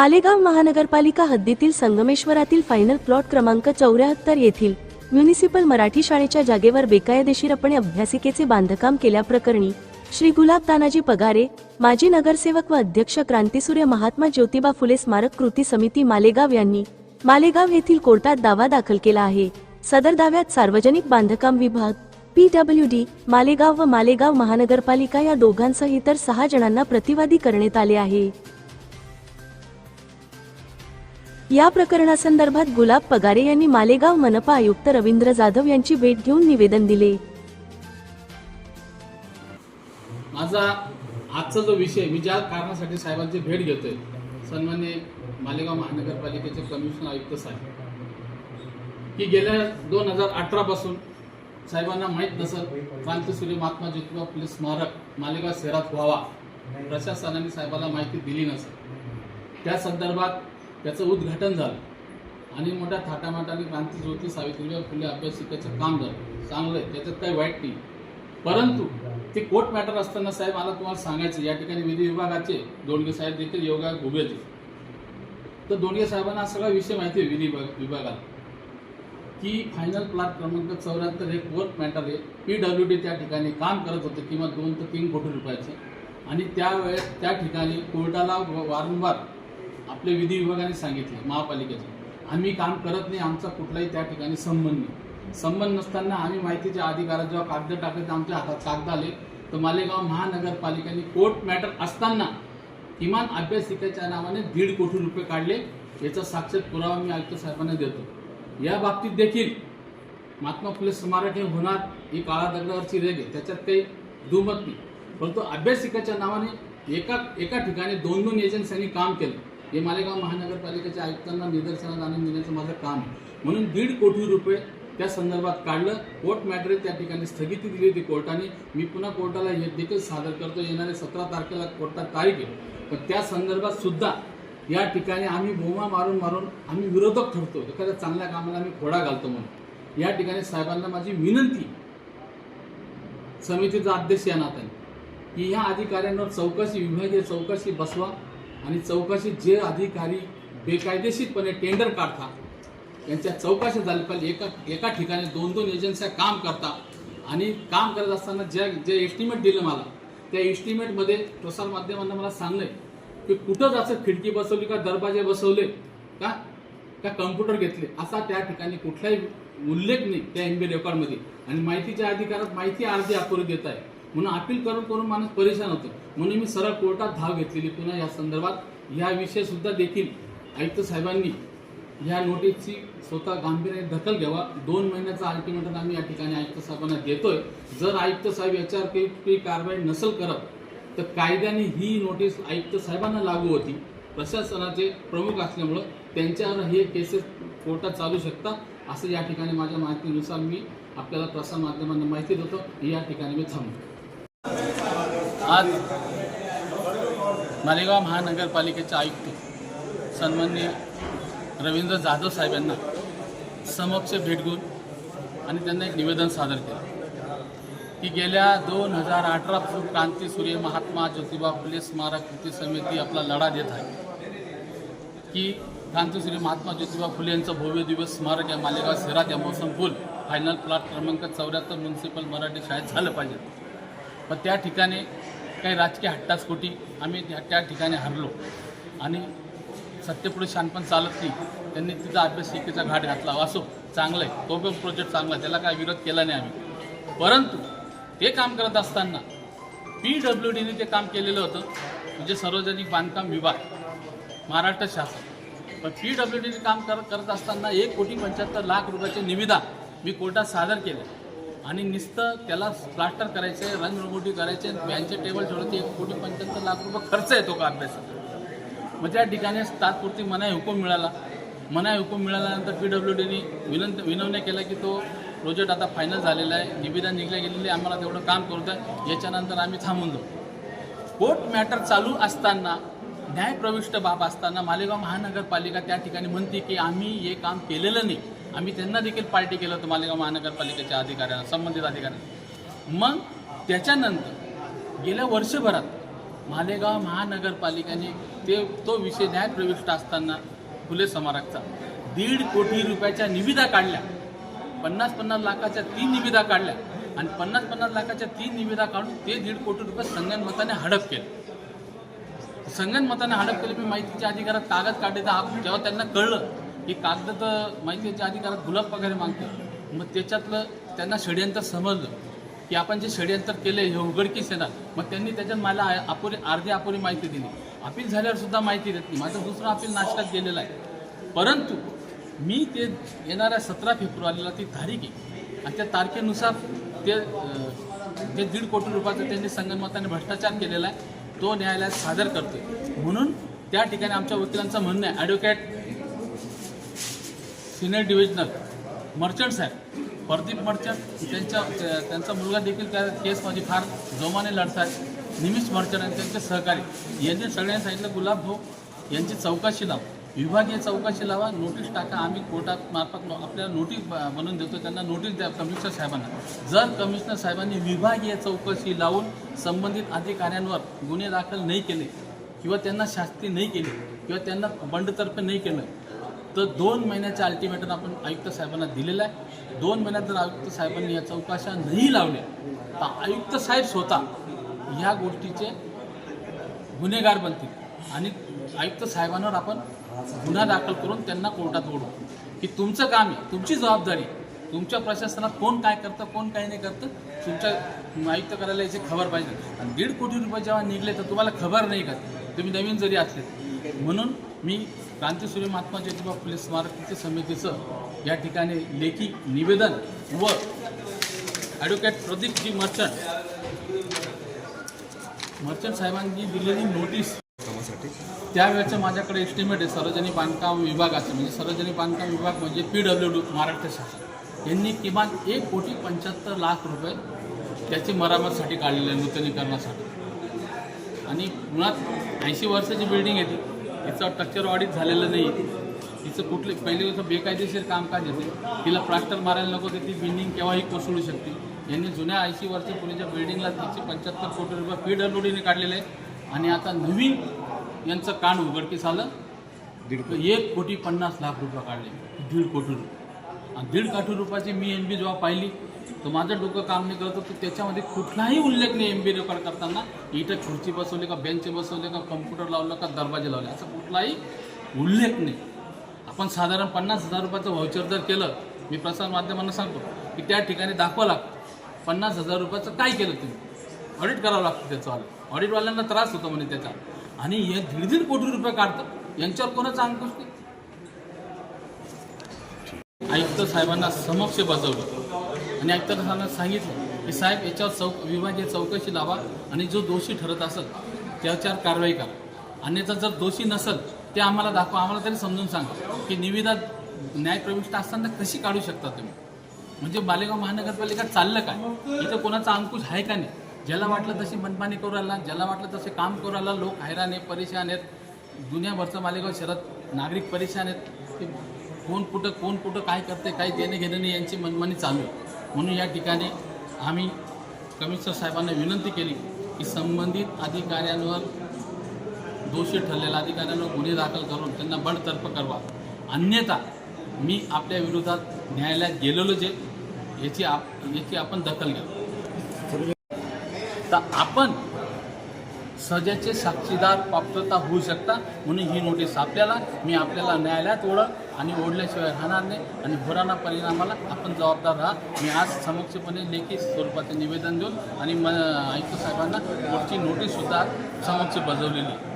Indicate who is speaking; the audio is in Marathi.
Speaker 1: मालेगाव महानगरपालिका हद्दीतील संगमेश्वरातील फायनल प्लॉट क्रमांक चौऱ्याहत्तर येथील म्युनिसिपल मराठी शाळेच्या जागेवर बेकायदेशीरपणे अभ्यासिकेचे बांधकाम केल्याप्रकरणी श्री गुलाब तानाजी पगारे माजी नगरसेवक व अध्यक्ष क्रांतीसूर्य महात्मा ज्योतिबा फुले स्मारक कृती समिती मालेगाव यांनी मालेगाव येथील कोर्टात दावा दाखल केला आहे. सदर दाव्यात सार्वजनिक बांधकाम विभाग पीडब्ल्यू डी मालेगाव व मालेगाव महानगरपालिका या दोघांसह इतर सहा जणांना प्रतिवादी करण्यात आले आहे. या प्रकरणासंदर्भात गुलाब पगारे यांनी मालेगाव मनपा आयुक्त रवींद्र जाधव यांची भेट घेऊन निवेदन दिले.
Speaker 2: माझा आजचा जो विषय मी ज्या कारणासाठी साहेबांची भेट घेतोय सन्मान्य मालेगाव महानगरपालिकेचे कमिशनर आयुक्त साहेब की गेल्या दोन हजार अठरापासून साहेबांना माहीत नसत क्रांतीसूर्य महात्मा ज्योतिबा फुले स्मारक मालेगाव शहरात व्हावा प्रशासनाने साहेबाला माहिती दिली नसत. त्या संदर्भात त्याचं उद्घाटन झालं. आणि मोठ्या थाटामाटाने क्रांतीज्योती सावित्रीबाई फुले अभ्यासिकेचं काम झालं. चांगलं आहे त्याच्यात काही वाईट नाही. परंतु ते कोर्ट मॅटर असताना साहेब मला तुम्हाला सांगायचं या ठिकाणी विधी विभागाचे दोंडगे साहेब देखील योगा उभे होते तर दोंडगे साहेबांना हा सगळा विषय माहिती आहे विधी विभाग- विभागाला की फायनल प्लॉट क्रमांक चौऱ्याहत्तर हे कोर्ट मॅटर आहे. पी डब्ल्यू डी त्या ठिकाणी काम करत होते किंवा दोन ते तीन कोटी रुपयाचे. आणि त्यावेळेस त्या ठिकाणी कोर्टाला व- वारंवार आपले विधी विभागाने सांगितले महापालिकेचे. आम्ही काम करत नाही आमचा कुठलाही त्या ठिकाणी संबंध नाही. संबंध नसताना आम्ही माहितीच्या अधिकारात जेव्हा कागद टाकले तर आमच्या हातात कागद आले. तर मालेगाव महानगरपालिकेने कोर्ट मॅटर असताना किमान अभ्यासिकेच्या नावाने दीड कोटी रुपये काढले. याचा साक्षात पुरावा मी आयुक्त साहेबांना देतो. या बाबतीत देखील महात्मा फुले स्मारक हे होणार ही काळा दगडावरची रेग आहे. त्याच्यात काही दुमत नाही. परंतु अभ्यासिकेच्या नावाने एका एका ठिकाणी दोन दोन एजन्सींनी काम केलं. हे मालेगाव महानगरपालिकेच्या आयुक्तांना निदर्शनात आणून देण्याचं माझं काम आहे. म्हणून दीड कोटी रुपये त्या संदर्भात काढलं. कोर्ट मॅटर त्या ठिकाणी स्थगिती दिली होती कोर्टाने. मी पुन्हा कोर्टाला हे देखील सादर करतो येणाऱ्या सतरा तारखेला कोर्टात तारीख आहे. पण त्या संदर्भात सुद्धा या ठिकाणी आम्ही बोमा मारून मारून आम्ही विरोधक ठरतो एखाद्या चांगल्या कामाला आम्ही खोडा घालतो म्हणून. या ठिकाणी साहेबांना माझी विनंती समितीचा अध्यक्ष या नात्याने की ह्या अधिकाऱ्यांवर चौकशी विभागीय चौकशी बसवा. आणि चौकशी जे अधिकारी बेकायदेशीरपणे टेंडर काढतात त्यांच्या चौकशा झाली पाहिजे. एका एका ठिकाणी दोन दोन एजन्स्या काम करतात आणि काम करत असताना ज्या जे एस्टिमेट दिलं मला त्या एस्टिमेटमध्ये प्रसारमाध्यमांना मला सांगलं की कुठं असं खिडकी बसवली का दरवाजे बसवले का का कम्प्युटर घेतले असा त्या ठिकाणी कुठलाही उल्लेख नाही त्या एमबी रेकॉर्डमध्ये आणि माहितीच्या अधिकारात माहिती अर्धी अपुरी देत आहे. म्हणून अपील करून करून माणूस परेशान होतो. म्हणून मी सरळ कोर्टात धाव घेतलेली. पुन्हा या संदर्भात या विषयसुद्धा देखील आयुक्त साहेबांनी या नोटीसची स्वतः गांभीर्याने दखल घ्यावा. दोन महिन्याचा अल्टिमेटम आम्ही या ठिकाणी आयुक्त साहेबांना देतोय. जर आयुक्त साहेब याच्यावर काही काही कारवाई नसेल करत तर कायद्याने ही नोटीस आयुक्त साहेबांना लागू होती. प्रशासनाचे प्रमुख असल्यामुळं त्यांच्यावर हे केसेस कोर्टात चालू शकतात. असं या ठिकाणी माझ्या माहितीनुसार मी आपल्याला प्रसारमाध्यमांना माहिती देतो. या ठिकाणी मी थांबतो. आज मालेगाव महानगरपालिकेचे आयुक्त सन्मान्य रवींद्र जाधव साहेब यांना समक्ष भेट घेऊन आणि त्यांना एक निवेदन सादर केलं. की गेल्या दोन हजार अठरापासून क्रांती सूर्य महात्मा ज्योतिबा फुले स्मारक कृती समिती आपला लढा देत आहे. की क्रांतीसूर्य महात्मा ज्योतिबा फुले यांचं भव्य दिवस स्मारक या मालेगाव शहरात या मौसम फुल फायनल प्लॉट क्रमांक चौऱ्याहत्तर म्युन्सिपल मराठी शाळेत झालं पाहिजे. पण त्या ठिकाणी काही राजकीय हट्टास्फोटी आम्ही त्या त्या ठिकाणी हरलो. आणि सत्यपुढे शानपण चालत नाही. त्यांनी तिचा अभ्यासिकेचा घाट घातला. असो चांगलं आहे. तो पण प्रोजेक्ट चांगला आहे. त्याला काय विरोध केला नाही आम्ही. परंतु ते काम करत असताना पी डब्ल्यू डीने ते काम केलेलं होतं म्हणजे सार्वजनिक बांधकाम विभाग महाराष्ट्र शासन. पण पी डब्ल्यू डीने काम करत करत असताना एक कोटी पंच्याहत्तर लाख रुपयाचे निविदा मी कोर्टात सादर केले. आणि नुसतं त्याला प्लास्टर करायचे रंगरंगोटी करायचे बँचे टेबल ठेवलं एक कोटी पंच्याहत्तर लाख रुपये खर्च येतो का अभ्यासाचा मग म्हणजे त्या ठिकाणी तात्पुरती मनाई हुकूम मिळाला. मनाई हुकूम मिळाल्यानंतर पी डब्ल्यू डीने विनंत विनवण्या केल्या की तो प्रोजेक्ट आता फायनल झालेला आहे. निविदा निघल्या गेलेली आम्हाला तेवढं काम करू द्या. याच्यानंतर आम्ही थांबून जाऊ. कोर्ट मॅटर चालू असताना न्यायप्रविष्ट बाब असताना मालेगाव महानगरपालिका त्या ठिकाणी म्हणते की आम्ही हे काम केलेलं नाही. आम्ही त्यांना देखील पार्टी केलं होतं मालेगाव महानगरपालिकेच्या अधिकाऱ्यांना संबंधित अधिकाऱ्यांना. मग त्याच्यानंतर गेल्या वर्षभरात मालेगाव महानगरपालिकेने ते तो विषय न्यायप्रविष्ट असताना फुले स्मारकचा दीड कोटी रुपयाच्या निविदा काढल्या. पन्नास पन्नास लाखाच्या तीन निविदा काढल्या आणि पन्नास पन्नास लाखाच्या तीन निविदा काढून ते दीड कोटी रुपये संगणमताने हडप केले. संगणमताने हडप केले मी माहितीच्या अधिकारात कागद काढले तर जेव्हा त्यांना कळलं की कागद तर माहितीच्या अधिकारात गुलाब वगैरे मागतो मग त्याच्यातलं त्यांना षडयंत्र समजलं की आपण जे षडयंत्र केले हे उघडकीस येणार. मग त्यांनी त्याच्यात मला अपुरी अर्धी अपुरी माहिती दिली. अपील झाल्यावर सुद्धा माहिती देत नाही. माझं दुसरं अपील नाशकात गेलेलं आहे. परंतु मी ते येणाऱ्या सतरा फेब्रुवारीला ती तारीख आहे. आणि त्या तारखेनुसार ते जे दीड कोटी रुपयाचं त्यांनी संगणमताने भ्रष्टाचार केलेला आहे तो न्यायालयात सादर करतो म्हणून त्या ठिकाणी आमच्या वकिलांचं म्हणणं आहे ॲडव्होकेट सिनियर डिव्हिजनल मर्चंट साहेब प्रदीप मर्चंट त्यांच्या त्यांचा मुलगा देखील त्या केसमध्ये फार जोमाने आहे निमिष मर्चंट आणि त्यांचे सहकारी. यांनी सगळ्यांनी सांगितलं गुलाब भाऊ यांची चौकशी लाव. विभागीय चौकशी लावा. नोटीस टाका. आम्ही कोर्टात मार्फत आपल्याला नोटीस बनवून देतो. त्यांना नोटीस द्या कमिशनर साहेबांना. जर कमिशनर साहेबांनी विभागीय चौकशी लावून संबंधित अधिकाऱ्यांवर गुन्हे दाखल नाही केले किंवा त्यांना शास्ती नाही केली किंवा त्यांना बंडतर्फे नाही केलं तर दोन महिन्याच्या अल्टिमेटम आपण आयुक्त साहेबांना दिलेलं आहे. दोन महिन्यात जर आयुक्त साहेबांनी या चौकाशा नाही लावल्या तर आयुक्त साहेब स्वतः ह्या गोष्टीचे गुन्हेगार बनतील. आणि आयुक्त साहेबांवर आपण गुन्हा दाखल करून त्यांना कोर्टात ओढू. की तुमचं काम आहे तुमची जबाबदारी तुमच्या प्रशासनात कोण काय करतं कोण काय नाही करतं तुमच्या आयुक्त करायला याची खबर पाहिजे. आणि दीड कोटी रुपये जेव्हा निघले तर तुम्हाला खबर नाही का? तुम्ही नवीन जरी असले. म्हणून मी क्रांतीसूर्य महात्मा ज्योतिबा फुले स्मारक समितीचं या ठिकाणी लेखी निवेदन व ॲडव्होकेट प्रदीपजी मर्चंट. मर्चंट साहेबांनी दिलेली नोटीस त्यावेळेचं माझ्याकडे एस्टिमेट आहे सार्वजनिक बांधकाम विभागाचं. म्हणजे सार्वजनिक बांधकाम विभाग म्हणजे पी डब्ल्यू डी महाराष्ट्र शासन. यांनी किमान एक कोटी पंच्याहत्तर लाख रुपये त्याची मरामतीसाठी काढलेले आहे नूतनीकरणासाठी. आणि मुळात ऐंशी वर्षाची बिल्डिंग आहे ती. तिचं स्ट्रक्चर ऑडिट झालेलं नाही. तिचं कुठले पहिले कसं बेकायदेशीर कामकाज येते. तिला प्लास्टर मारायला नको ती बिल्डिंग केव्हाही कोसळू शकते. यांनी जुन्या ऐंशी वर्षापूर्वीच्या बिल्डिंगला तिचे पंच्याहत्तर कोटी रुपये पी डब्ल्यू डीने काढलेले आहे आणि आता नवीन यांचं कान उघडकीस आलं. एक कोटी पन्नास लाख रुपये काढले. दीड कोटी. रुपये आणि दीड कोटी रुपयाची मी एम बी जेव्हा पाहिली. तर माझं डोकं काम नाही करत तर त्याच्यामध्ये कुठलाही उल्लेख नाही एम बी रेकॉर्ड करताना. इथं खुर्ची बसवली का बेंच बसवले का कम्प्युटर लावलं का दरवाजे लावले. असं कुठलाही उल्लेख नाही. आपण साधारण पन्नास हजार रुपयाचं व्हाउचर जर केलं मी प्रसार माध्यमांना सांगतो की त्या ठिकाणी दाखवा लागतं. पन्नास हजार रुपयाचं काय केलं तुम्ही? ऑडिट करावं लागतं त्याचं ऑडिटवाल्यांना त्रास होतो म्हणे त्याचा. आणि हे दीड दीड कोटी रुपये काढतं. यांच्यावर कोणाचा अंकुश नाही? आयुक्त साहेबांना समक्ष बसवलं. आणि आयुक्त सांगितलं की साहेब याच्यावर चौक विभागीय चौकशी लावा आणि जो दोषी ठरत असेल त्याच्यावर कारवाई करा. अन्यथा जर दोषी नसेल ते आम्हाला दाखवा. आम्हाला तरी समजून सांगा की निविदा न्यायप्रविष्ट असताना कशी काढू शकता तुम्ही? म्हणजे मालेगाव महानगरपालिका चाललं काय? इथं कोणाचा अंकुश आहे का नाही? ज्याला वाटलं तशी मनमानी करू राहिला ज्याला वाटलं तसे काम करू राहिला लोक हैराण आहे परेशान आहेत. दुनियाभरचं मालेगाव शहरात नागरिक परेशान आहेत. की कोण कुठं कोण कुठं काय करते काही देणे घेणे नाही यांची मनमानी चालू आहे. म्हणून या ठिकाणी आम्ही कमिशनर साहेबांना विनंती केली की संबंधित अधिकाऱ्यांवर दोषी ठरलेल्या अधिकाऱ्यांवर गुन्हे दाखल करून त्यांना बडतर्फ करवा. अन्यथा मी आपल्या विरोधात न्यायालयात गेलेलो जे याची आप याची आपण दखल घ्या. तर आपण सजाचे साक्षीदार पात्रता होऊ शकता म्हणून ही नोटीस आपल्याला मी आपल्याला न्यायालयात ओढ आणि ओढल्याशिवाय राहणार नाही आणि होणाऱ्या परिणामाला आपण जबाबदार राहा मी आज समक्षपणे लेखी स्वरूपाचे निवेदन देऊन आणि म आयुक्त साहेबांना पुढची नोटीससुद्धा समक्ष बजावलेली आहे.